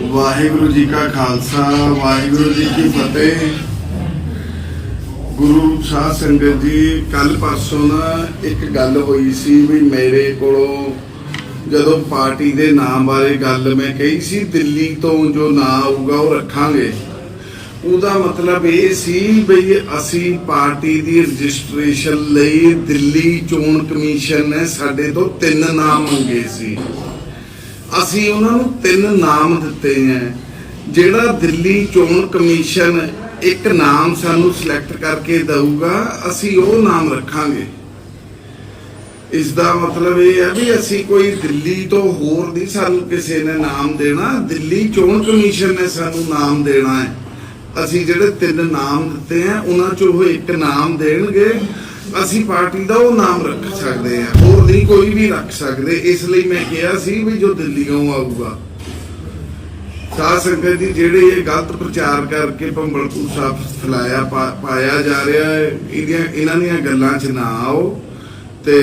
ਵਾਹਿਗੁਰੂ ਜੀ ਕਾ ਖਾਲਸਾ, ਵਾਹਿਗੁਰੂ ਜੀ ਕੀ ਫਤਿਹ। ਗੁਰੂ ਸਾਧ ਸੰਗਤ ਜੀ, ਕੱਲ ਪਾਸੋਂ ਨਾ ਇੱਕ ਗੱਲ ਹੋਈ ਸੀ ਵੀ ਮੇਰੇ ਕੋਲੋਂ ਜਦੋਂ ਪਾਰਟੀ ਦੇ ਨਾਮ ਬਾਰੇ ਗੱਲ ਮੈਂ ਕਹੀ ਸੀ, ਦਿੱਲੀ ਤੋਂ ਜੋ ਨਾਂ ਆਊਗਾ ਉਹ ਰੱਖਾਂਗੇ। ਉਹਦਾ ਮਤਲਬ ਇਹ ਸੀ ਵੀ ਅਸੀਂ ਪਾਰਟੀ ਦੀ ਰਜਿਸਟ੍ਰੇਸ਼ਨ ਲਈ ਦਿੱਲੀ ਚੋਣ ਕਮਿਸ਼ਨ ਨੇ ਸਾਡੇ ਤੋਂ ਤਿੰਨ ਨਾਮ ਮੰਗੇ ਸੀ। ਅਸੀਂ ਉਹਨਾਂ ਨੂੰ ਤਿੰਨ ਨਾਮ ਦਿੱਤੇ ਹੈ ਜਿਹੜਾ ਦਿੱਲੀ ਚੋਣ ਕਮਿਸ਼ਨ ਇੱਕ ਨਾਮ ਸਾਨੂੰ ਸਿਲੈਕਟ ਕਰਕੇ ਦਊਗਾ, ਅਸੀਂ ਉਹ ਨਾਮ ਰੱਖਾਂਗੇ। ਇਸ ਦਾ ਮਤਲਬ ਇਹ ਹੈ ਵੀ ਅਸੀਂ ਕੋਈ ਦਿੱਲੀ ਤੋਂ ਹੋਰ ਨਹੀਂ ਸਾਨੂੰ ਕਿਸੇ ਨੇ ਨਾਮ ਦੇਣਾ। ਦਿੱਲੀ ਚੋਣ ਕਮਿਸ਼ਨ ਨੇ ਸਾਨੂੰ ਨਾਮ ਦੇਣਾ ਹੈ ਅਸੀਂ ਜਿਹੜੇ ਤਿੰਨ ਨਾਮ ਦਿੱਤੇ ਆ ਉਹਨਾਂ ਚੋਂ ਉਹ ਇੱਕ ਨਾਮ ਦੇਣਗੇ। ਅਸੀਂ ਪਾਰਟੀ ਦਾ ਉਹ ਨਾਮ ਰੱਖ ਸਕਦੇ ਆ ਹੋਰ ਨਹੀਂ ਕੋਈ ਵੀ ਰੱਖ ਸਕਦੇ। ਇਸ ਲਈ ਮੈਂ ਕਿਹਾ ਸੀ ਵੀ ਜੋ ਦਿੱਲੀੋਂ ਆਊਗਾ ਸਾਧ ਸੰਗਤ ਜੀ ਜਿਹੜੇ ਇਹ ਗਲਤ ਪ੍ਰਚਾਰ ਕਰਕੇ ਭੰਬਲਪੁਰ ਸਾਹਿਬ ਫੈਲਾਇਆ, ਪਾ- ਪਾਇਆ ਜਾ ਰਿਹਾ ਹੈ, ਇਹਦੀਆਂ, ਇਹਨਾਂ ਦੀਆਂ ਗੱਲਾਂ 'ਚ ਨਾ ਆਓ ਤੇ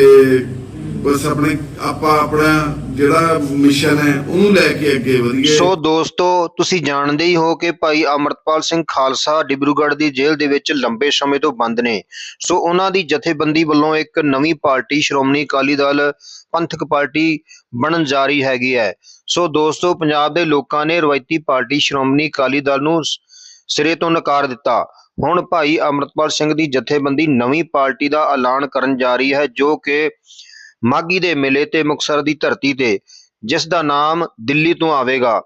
ਬਸ ਆਪਣੇ, ਆਪਾਂ ਆਪਣਾ ਜਿਹੜਾ ਮਿਸ਼ਨ ਹੈ, ਉਹਨੂੰ ਲੈ ਕੇ ਅੱਗੇ ਵਧੀਏ। ਸੋ ਦੋਸਤੋ, ਤੁਸੀਂ ਜਾਣਦੇ ਹੀ ਹੋ ਕਿ ਭਾਈ ਅਮਰਤਪਾਲ ਸਿੰਘ ਖਾਲਸਾ ਡਿਬਰੂਗੜ੍ਹ ਦੀ ਜੇਲ੍ਹ ਦੇ ਵਿੱਚ ਲੰਬੇ ਸਮੇਂ ਤੋਂ ਬੰਦ ਨੇ। ਸੋ ਉਹਨਾਂ ਦੀ ਜਥੇਬੰਦੀ ਵੱਲੋਂ ਇੱਕ ਨਵੀਂ ਪਾਰਟੀ, ਸ਼੍ਰੋਮਣੀ ਅਕਾਲੀ ਦਲ, ਪੰਥਕ ਪਾਰਟੀ ਬਣਨ ਜਾ ਰਹੀ ਹੈਗੀ ਹੈ। ਸੋ ਦੋਸਤੋ, ਪੰਜਾਬ ਦੇ ਲੋਕਾਂ ਨੇ ਰਵਾਇਤੀ ਪਾਰਟੀ, ਸ਼੍ਰੋਮਣੀ ਅਕਾਲੀ ਦਲ ਨੂੰ ਸਿਰੇ ਤੋਂ ਨਕਾਰ ਦਿੱਤਾ। ਹੁਣ ਭਾਈ ਅਮਰਤਪਾਲ ਸਿੰਘ ਦੀ ਜਥੇਬੰਦੀ ਨਵੀਂ ਪਾਰਟੀ ਦਾ ਐਲਾਨ ਕਰਨ ਜਾ ਰਹੀ ਹੈ, ਜੋ ਕਿ ਮਾਘੀ ਦੇ ਮੇਲੇ ਤੇ ਮੁਕਤਸਰ ਦੀ ਧਰਤੀ ਤੇ, ਜਿਸ ਦਾ ਨਾਮ ਦਿੱਲੀ ਤੋਂ ਆਵੇਗਾ।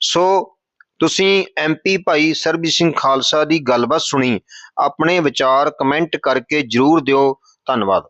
ਸੋ ਤੁਸੀਂ ਐਮਪੀ ਭਾਈ ਸਰਬਜੀਤ ਸਿੰਘ ਖਾਲਸਾ ਦੀ ਗੱਲਬਾਤ ਸੁਣੀ, ਆਪਣੇ ਵਿਚਾਰ ਕਮੈਂਟ ਕਰਕੇ ਜਰੂਰ ਦਿਓ। ਧੰਨਵਾਦ।